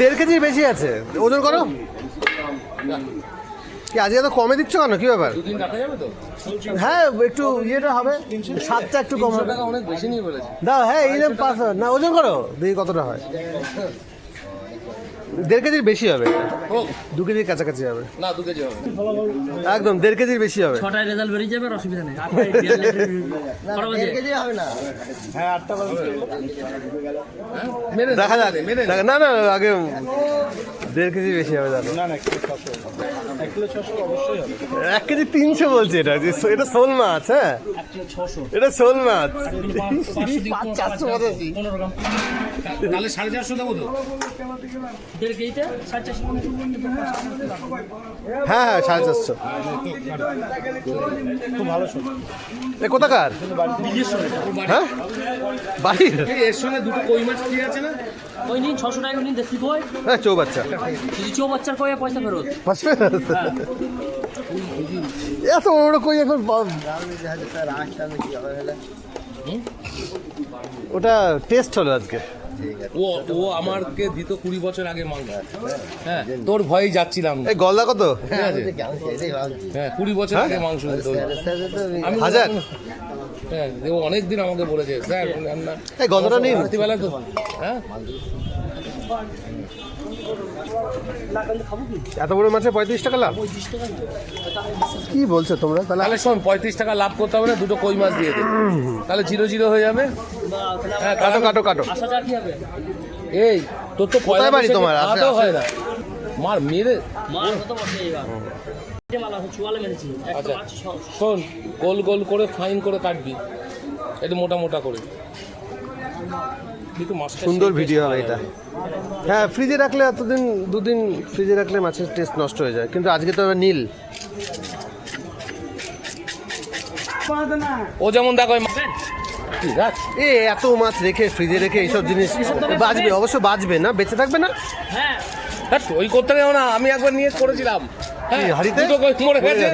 দেড় কেজির বেশি আছে। ওজন করো কি আজকে তো কমে দিচ্ছ কেন? কি ব্যাপার? হ্যাঁ একটু ইয়েটা হবে। সাতটা একটু কম হবে। দাও হ্যাঁ এই পাঁচ না ওজন করো। দেখি কতটা হয়। দেড় কেজির বেশি হবে। এটা। দু কেজির কাছাকাছি হবে। না দু কেজি হবে। একদম দেড় কেজির বেশি হবে। ছটায় রেজাল্ট বেরিয়ে যাবে অসুবিধা নেই। কটা বাজে? মেরে দেখা যাক না না আগে দেড় কেজি বেশি হবে দাদা। এক কেজি তিনশো বলছে এটা যে এটা শোল মাছ হ্যাঁ? এটা শোল মাছ। চারশো পঁচাশি তাহলে সাড়ে চারশো দেবো তো? সাড়ে চারশো হ্যাঁ হ্যাঁ সাড়ে চারশো। এ কোথাকার? হ্যাঁ? বাড়ির? এর সঙ্গে দুটো কই মাছ কি আছে না? ওই নিন ছশো টাকা নিন দেশি কই। হ্যাঁ চৌ বাচ্চা যদি চৌ বাচ্চার কই পয়সা ফেরত। এত বড় কই এখন? ওটা টেস্ট হলো আজকে। ও ও আমারকে দিত কুড়ি বছর আগে মাংস হ্যাঁ। তোর ভয়েই যাচ্ছিলাম এই গলদা কত? হ্যাঁ কুড়ি বছর আগে মাংস দিত আমি হাজার? হ্যাঁ ও অনেক দিন আমাকে বলেছে স্যার রান্না এই গলদাটা নিন রাত্রিবেলা তো হ্যাঁ? এত বড় মাছে পঁয়ত্রিশ টাকা লাভ? কি বলছো তোমরা? তাহলে শোন পঁয়ত্রিশ টাকা লাভ করতে হবে না দুটো কই মাছ দিয়ে দে। তাহলে জিরো জিরো হয়ে যাবে। হ্যাঁ কাটো কাটো কাটো এই তোর তো পয়লা বাড়ি তোমার? হয় না। মার মেরে। কত বসে এবার আচ্ছা শোন গোল গোল করে ফাইন করে কাটবি। একটু মোটা মোটা করে। সুন্দর ভিডিও হবে এটা। হ্যাঁ ফ্রিজে রাখলে এতদিন দুদিন ফ্রিজে রাখলে মাছের টেস্ট নষ্ট হয়ে যায়। কিন্তু আজকে তো নীল। ও যেমন দেখো এ এত মাছ রেখে ফ্রিজে রেখে এইসব জিনিস বাঁচবে অবশ্য বাঁচবে না বেঁচে থাকবে না? হ্যাঁ। ওই করতে গেও না আমি একবার নিয়ে করেছিলাম। হ্যাঁ হাঁড়িতে? মরে গেছে।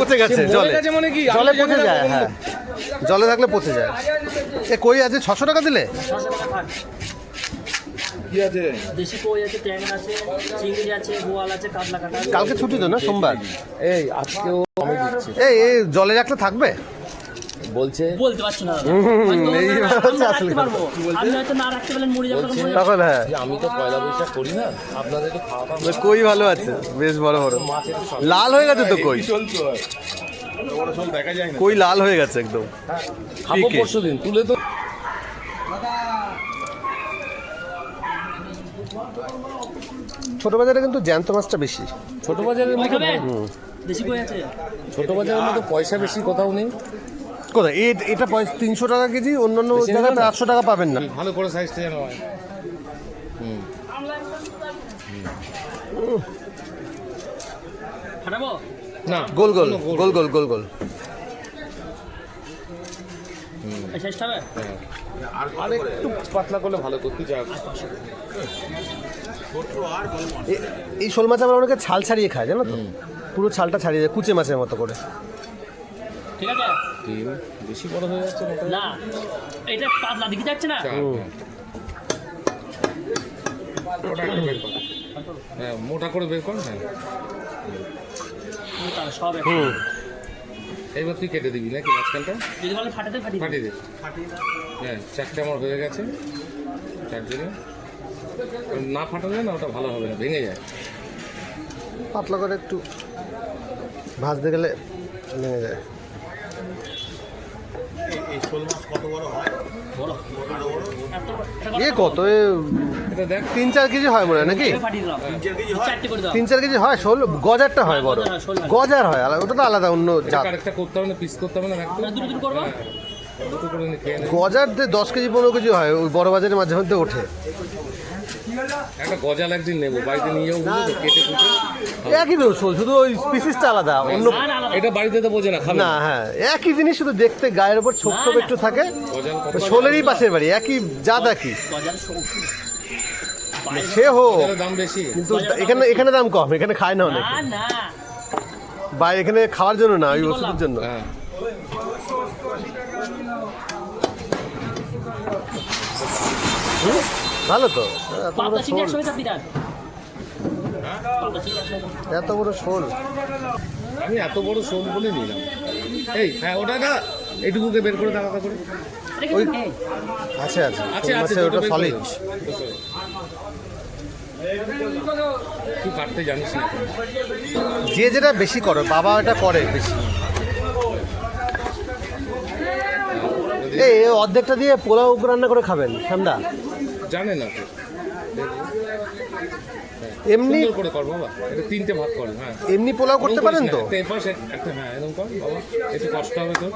পচে গেছে জলে। গেছে মানে কি? জলে পচে যায় হ্যাঁ। জলে থাকলে পচে যায়। এ কই আছে? ছশো টাকা দিলে? ছশো টাকা থাক কি আছে? দেশি কই আছে? ট্যাংরা আছে চিংড়ি আছে বোয়াল আছে কাতলা কাটা আছে। কালকে ছুটি তো না সোমবার? এই আজকেও এই এই জলে রাখলে থাকবে? বলছে? বলতে পারছি না। তখন হ্যাঁ। আমি তো পয়লা বৈশাখ করি না আপনাদের একটু খাওয়া দাওয়া কই ভালো আছে বেশ বড় লাল হয়ে গেছে তো কই? কই লাল হয়ে গেছে একদম। খাব পরশু দিন তুলে তো ছোট বাজারে কিন্তু জ্যান্ত মাছটা বেশি। ছোট বাজারের মতো আছে? ছোট বাজারের মতো পয়সা বেশি কোথাও নেই। কোথায়? এটা তিনশো টাকা কেজি অন্যান্য জায়গাতে আটশো টাকা পাবেন না। ভালো করে সাইজটা যেন হয়। ফাটাবো? না গোল গোল গোল গোল গোল গোল হ্যাঁ। আর একটু পাতলা করলে ভালো করতে এই শোল মাছ আবার অনেকে ছাল ছাড়িয়ে খায় জানো তো? পুরো ছালটা ছাড়িয়ে যায় কুচে মাছের মতো করে। ঠিক আছে? বেশি বড় হয়ে যাচ্ছে না না এটা পাতলা দিকে যাচ্ছে না? ওটা একটু বের কর। হ্যাঁ মোটা করে বের কর হ্যাঁ। সব হুম। এইবার তুই কেটে দিবি নাকি মাঝখানটা? যদি বলে ফাটাতে ফাটিয়ে ফাটিয়ে দে। হ্যাঁ চারটে আমার হয়ে গেছে। চারজনে। না ফাটালে না ওটা ভালো হবে না ভেঙে যায়। পাতলা করে একটু ভাজতে গেলে ভেঙে যায়। বলো এত এ কত? এ তিন চার কেজি হয় মনে হয় নাকি? তিন চার কেজি হয় শোল গজারটা হয় বড়। গজার হয়, হয়। হয় ওটা তো আলাদা অন্য জাত। করতে হবে না পিস করতে না নে গজার দশ কেজি পনেরো কেজি হয় ওই বড় বাজারের মাঝে মধ্যে ওঠে। একটা গজাল একদিন নেব বাড়িতে নিয়ে যাব বুঝলো তো কেটে কুটে। একই তো শোল শুধু ওই স্পিসিসটা আলাদা অন্য। এটা বাড়িতে তো বোঝে না খাবে না হ্যাঁ একই জিনিস শুধু দেখতে গায়ের উপর ছোপ ছোপ একটু থাকে। শোলেরই পাশের বাড়ি একই জাত একই। সে হোক। দাম বেশি। কিন্তু এখানে এখানে দাম কম এখানে খায় না অনেক। না না। বাইরে এখানে খাওয়ার জন্য না ওই ওষুধের জন্য। হ্যাঁ। ভালো তো। এত বড় শোল। আমি এত বড় শোল বলে নিলাম। এই হ্যাঁ ওটা না এইটুকুকে বের করে দাঁড়াতে করে ওই আছে আছে। আছে আছে ওটা সলিড তুই কাটতে জানিস না। যে যেটা বেশি করে বাবা এটা করে বেশি। এই এই অর্ধেকটা দিয়ে পোলাও রান্না করে খাবেন ঠান্ডা। জানে না তো। এমনি করে কর বাবা। এটা তিনটে ভাগ কর হ্যাঁ। এমনি পোলাও করতে পারেন তো? এরপর একটা একটা হ্যাঁ এরকম কর বাবা। একটু কষ্ট হবে তোর।